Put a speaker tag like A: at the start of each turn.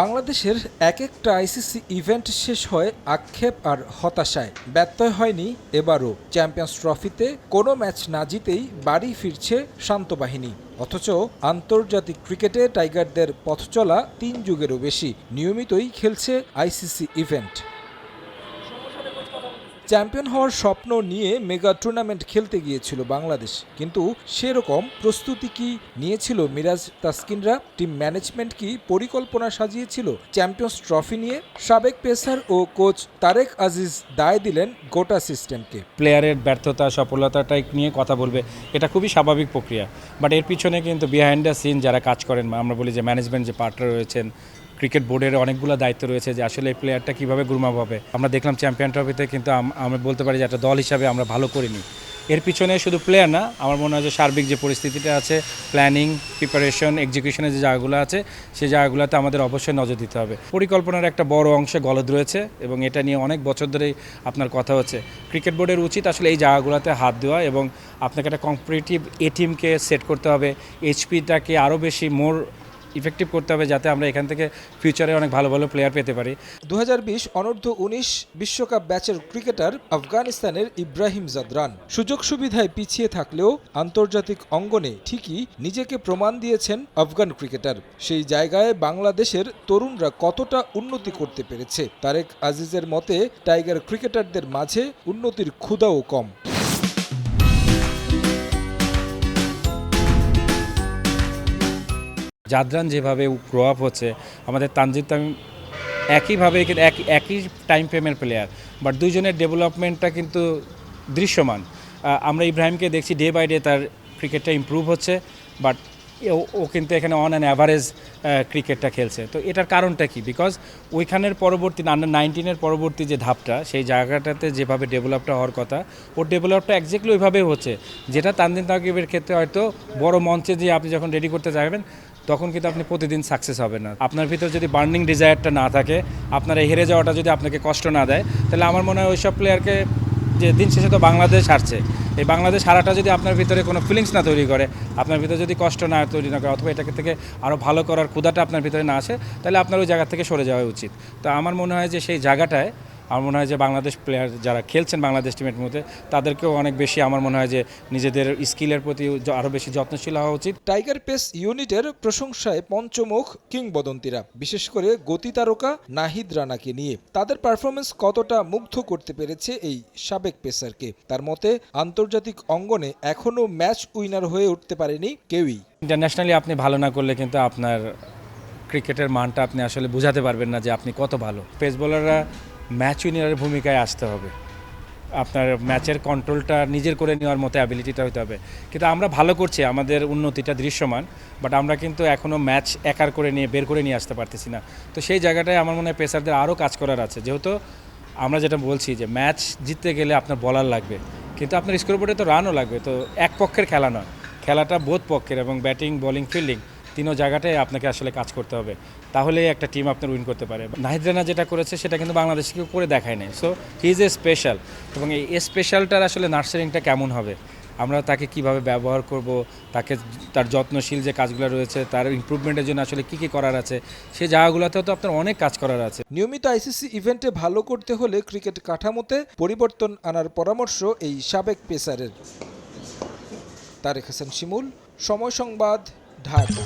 A: বাংলাদেশের এক একটা আইসিসি ইভেন্ট শেষ হয় আক্ষেপ আর হতাশায়। ব্যত্যয় হয়নি এবারও। চ্যাম্পিয়ন্স ট্রফিতে কোনো ম্যাচ না জিতেই বাড়ি ফিরছে শান্ত বাহিনী। অথচ আন্তর্জাতিক ক্রিকেটে টাইগারদের পথ চলা তিন যুগেরও বেশি। নিয়মিতই খেলছে আইসিসি ইভেন্ট। চ্যাম্পিয়ন হওয়ার স্বপ্ন নিয়ে মেগা টুর্নামেন্ট খেলতে গিয়েছিল বাংলাদেশ। কিন্তু সেরকম প্রস্তুতি কি নিয়েছিল মিরাজ তাসকিনরা? টিম ম্যানেজমেন্ট কি পরিকল্পনা সাজিয়েছিল? চ্যাম্পিয়ন্স ট্রফি নিয়ে সাবেক পেসার ও কোচ তারেক আজিজ দায় দিলেন গোটা সিস্টেমকে।
B: প্লেয়ারের ব্যর্থতা সফলতাটাই নিয়ে কথা বলবে, এটা খুবই স্বাভাবিক প্রক্রিয়া। বাট এর পিছনে কিন্তু বিহাইন্ড দ্য সিন যারা কাজ করেন, আমরা বলি যে ম্যানেজমেন্ট যে পার্টনার রয়েছেন ক্রিকেট বোর্ডের অনেকগুলো দায়িত্ব রয়েছে যে আসলে এই প্লেয়ারটা কীভাবে গ্রুমাপ হবে। আমরা দেখলাম চ্যাম্পিয়ন ট্রফিতে কিন্তু আমরা বলতে পারি যে একটা দল হিসাবে আমরা ভালো করিনি। এর পিছনে শুধু প্লেয়ার না, আমার মনে হয় যে সার্বিক যে পরিস্থিতিটা আছে প্ল্যানিং প্রিপারেশন এক্সিকিউশনের যে জায়গাগুলো আছে, সেই জায়গাগুলোতে আমাদের অবশ্যই নজর দিতে হবে। পরিকল্পনার একটা বড় অংশে গলদ রয়েছে এবং এটা নিয়ে অনেক বছর ধরেই আপনার কথা হচ্ছে। ক্রিকেট বোর্ডের উচিত আসলে এই জায়গাগুলোতে হাত দেওয়া এবং আপনাকে একটা কম্পিটিটিভ এ টিমকে সেট করতে হবে। এইচপিটাকে আরও বেশি মোর ইফেক্টিভ করতে হবে যাতে আমরা এখান থেকে ফিউচারে অনেক ভালো ভালো প্লেয়ার পেতে পারি।
A: দু অনূর্ধ্ব উনিশ বিশ্বকাপ ব্যাচের ক্রিকেটার আফগানিস্তানের ইব্রাহিম জাদরান। সুযোগ সুবিধায় পিছিয়ে থাকলেও আন্তর্জাতিক অঙ্গনে ঠিকই নিজেকে প্রমাণ দিয়েছেন আফগান ক্রিকেটার সেই জায়গায় বাংলাদেশের তরুণরা কতটা উন্নতি করতে পেরেছে, তারেক আজিজের মতে টাইগার ক্রিকেটারদের মাঝে উন্নতির ক্ষুদাও কম।
B: জাদরান যেভাবে গ্রো আপ হচ্ছে, আমাদের তানজিদ তামিম একইভাবে এক, একই টাইম ফ্রেমের প্লেয়ার বাট দুইজনের ডেভেলপমেন্টটা কিন্তু দৃশ্যমান। আমরা ইব্রাহিমকে দেখছি ডে বাই ডে তার ক্রিকেটটা ইমপ্রুভ হচ্ছে বাট ও কিন্তু এখানে অন অ্যান অ্যাভারেজ ক্রিকেটটা খেলছে। তো এটার কারণটা কি? বিকজ ওইখানের পরবর্তী আন্ডার নাইনটিনের পরবর্তী যে ধাপটা, সেই জায়গাটাতে যেভাবে ডেভেলপটা হওয়ার কথা, ওর ডেভেলপটা একজ্যাক্টলি ওইভাবেই হচ্ছে। যেটা তানদিন তাকিবের ক্ষেত্রে হয়তো বড় মঞ্চে যে আপনি যখন রেডি করতে যাবেন তখন কিন্তু আপনি প্রতিদিন সাকসেস হবে না। আপনার ভিতর যদি বার্নিং ডিজায়ারটা না থাকে, আপনার হেরে যাওয়াটা যদি আপনাকে কষ্ট না দেয়, তাহলে আমার মনে হয় ওইসব প্লেয়ারকে যে দিন শেষে তো বাংলাদেশ হারছে, এই বাংলাদেশ হারাটা যদি আপনার ভিতরে কোনো ফিলিংস না তৈরি করে, আপনার ভিতরে যদি কষ্ট না তৈরি না করে, অথবা এটাকে থেকে আরও ভালো করার ক্ষুদাটা আপনার ভিতরে না আসে, তাহলে আপনার ওই জায়গা থেকে সরে যাওয়া উচিত। তো আমার মনে হয় যে সেই জায়গাটায় আমার মনে হয় যে বাংলাদেশ প্লেয়ার যারা খেলছেন বাংলাদেশ টিমের মধ্যে তাদেরকেও অনেক বেশি আমার মনে হয় যে নিজেদের স্কিলের প্রতি আরও বেশি যত্নশীল হওয়া উচিত।
A: টাইগার পেস ইউনিটের প্রশংসায় পঞ্চমুখ কিংবদন্তিরা বিশেষ করে গতি তারকা নাহিদ রানাকে নিয়ে। তাদের পারফরমেন্স কতটা মুগ্ধ করতে পেরেছে এই সাবেক পেসারকে তার মতে আন্তর্জাতিক অঙ্গনে এখনও ম্যাচ উইনার হয়ে উঠতে পারেনি কেউই।
B: ইন্টারন্যাশনালি আপনি ভালো না করলে কিন্তু আপনার ক্রিকেটের মানটা আপনি আসলে বোঝাতে পারবেন না যে আপনি কত ভালো। পেস বোলাররা ম্যাচ উইনারের ভূমিকায় আসতে হবে। আপনার ম্যাচের কন্ট্রোলটা নিজের করে নেওয়ার মতো অ্যাবিলিটিটা হতে হবে। কিন্তু আমরা ভালো করছি, আমাদের উন্নতিটা দৃশ্যমান বাট আমরা কিন্তু এখনও ম্যাচ একার করে নিয়ে, বের করে নিয়ে আসতে পারতেছি না। তো সেই জায়গাটায় আমার মনে হয় পেসারদের আরও কাজ করার আছে। যেহেতু আমরা যেটা বলছি যে ম্যাচ জিততে গেলে আপনার বলার লাগবে, কিন্তু আপনার স্কোরবোর্ডে তো রানও লাগবে। তো এক পক্ষের খেলা নয়, খেলাটা বোধ পক্ষের এবং ব্যাটিং বোলিং ফিল্ডিং তিনও জায়গাটায় আপনাকে আসলে কাজ করতে হবে। তাহলে একটা টিম আপনার উইন করতে পারে। নাহিদ রানা যেটা করেছে, সেটা কিন্তু বাংলাদেশকে করে দেখায় নাই। So he is a special এবং এই স্পেশালটার আসলে নার্সারিংটা কেমন হবে? আমরা তাকে কীভাবে ব্যবহার করব? তাকে তার যত্নশীল যে কাজগুলো রয়েছে, তার ইমপ্রুভমেন্টের জন্য আসলে কী কী করার আছে? সে জায়গাগুলোতেও তো আপনার অনেক কাজ করার আছে।
A: নিয়মিত আইসিসি ইভেন্টে ভালো করতে হলে ক্রিকেট কাঠামোতে পরিবর্তন আনার পরামর্শ এই সাবেক পেসারের। তারেক হাসান শিমুল, সময় সংবাদ। ঢাকা